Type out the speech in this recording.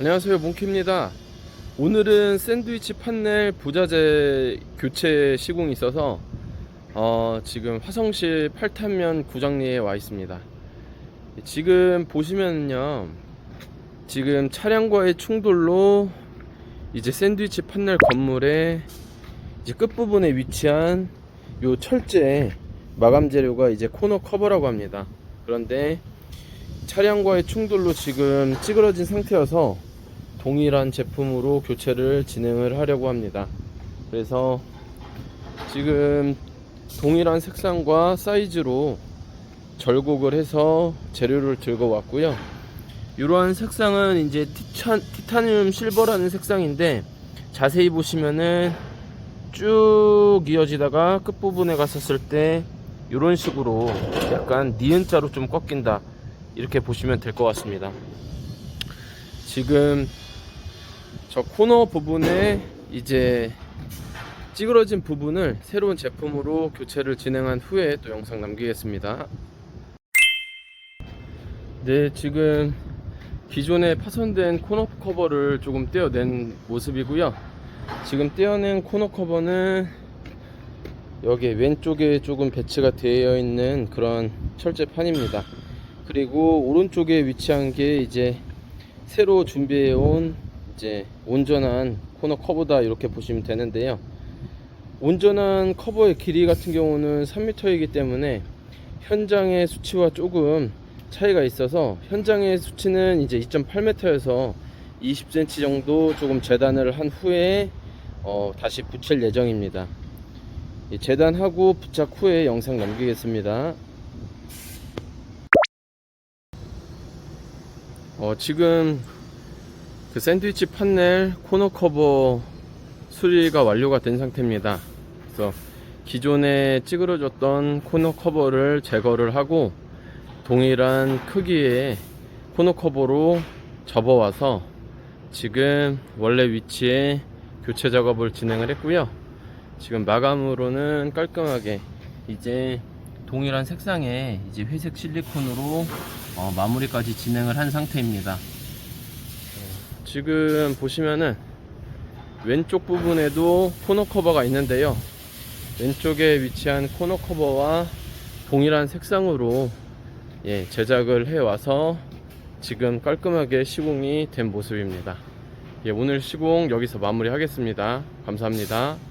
안녕하세요 몽키입니다. 오늘은 샌드위치 판넬 부자재 교체 시공이 있어서 어, 지금 화성시 팔탄면 구장리에 와 있습니다. 지금 보시면요 지금 차량과의 충돌로 이제 샌드위치 판넬 건물의 이제 끝부분에 위치한 요 철제 마감 재료가 이제 코너 커버라고 합니다. 그런데 차량과의 충돌로 지금 찌그러진 상태여서 동일한 제품으로 교체를 진행을 하려고 합니다. 그래서 지금 동일한 색상과 사이즈로 절곡을 해서 재료를 들고 왔고요. 이러한 색상은 이제 티탄, 티타늄 실버라는 색상인데 자세히 보시면은 쭉 이어지다가 끝부분에 갔었을 때 이런 식으로 약간 니은자로 좀 꺾인다 이렇게 보시면 될 것 같습니다. 지금 저 코너 부분에 이제 찌그러진 부분을 새로운 제품으로 교체를 진행한 후에 또 영상 남기겠습니다. 네, 지금 기존에 파손된 코너 커버를 조금 떼어낸 모습이고요. 지금 떼어낸 코너 커버는 여기 왼쪽에 조금 배치가 되어 있는 그런 철제판입니다. 그리고 오른쪽에 위치한 게 이제 새로 준비해 온 이제 온전한 코너 커버다 이렇게 보시면 되는데요. 온전한 커버의 길이 같은 경우는 3m이기 때문에 현장의 수치와 조금 차이가 있어서 현장의 수치는 이제 2.8m여서 20cm 정도 조금 재단을 한 후에 어, 다시 붙일 예정입니다. 이 재단하고 부착 후에 영상 남기겠습니다. 어, 지금 그 샌드위치 판넬 코너 커버 수리가 완료가 된 상태입니다. 그래서 기존에 찌그러졌던 코너 커버를 제거를 하고 동일한 크기의 코너 커버로 접어와서 지금 원래 위치에 교체 작업을 진행을 했고요. 지금 마감으로는 깔끔하게 이제 동일한 색상의 이제 회색 실리콘으로 어, 마무리까지 진행을 한 상태입니다. 어, 지금 보시면은 왼쪽 부분에도 코너 커버가 있는데요. 왼쪽에 위치한 코너 커버와 동일한 색상으로 예, 제작을 해 와서 지금 깔끔하게 시공이 된 모습입니다. 예, 오늘 시공 여기서 마무리 하겠습니다. 감사합니다.